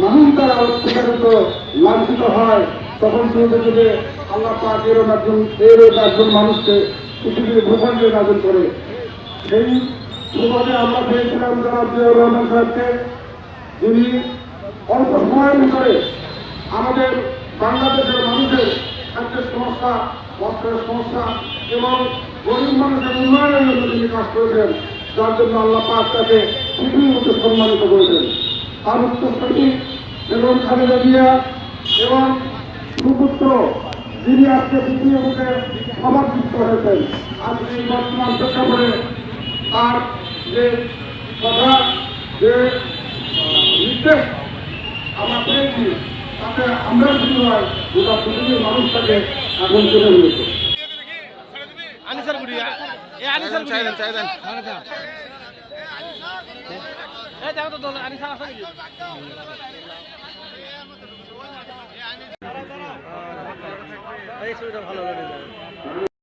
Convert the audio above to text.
নানান তারা অত্যাচারিত লাঞ্ছিত হয়, তখন দেখবে যে আল্লাহ পাক এরম একজন এরম একজন মানুষকে পৃথিবীর ভূখণ্ডে নাজন করে। সেই সুবাদে আমরা পেয়েছিলাম যারা জিয়াউর রহমান সাহেবকে, যিনি অল্প সময়ের ভিতরে আমাদের বাংলাদেশের মানুষের একটা সমস্যা, বস্ত্রের সমস্যা এবং গরিব মানুষের উন্নয়নের জন্য তিনি কাজ করেছেন, যার জন্য আল্লাহ পাক তাকে পৃথিবীর মধ্যে সম্মানিত করেছেন। তার উত্তরসূরি এবং খালেদা জিয়া এবং সুপুত্র যিনি আজকে পৃথিবীর মধ্যে সমাদৃত হয়েছেন। আজকে এই বর্তমান প্রেক্ষাপটে তার যে কথা যে নির্দেশ আমরা পেয়েছি তাতে আমরা শুধু নয় গোটা পৃথিবীর মানুষ তাকে এখন চলে নিয়েছে আনিসার এ আনিসার গুড়ি চাইদেন ভালো লাগে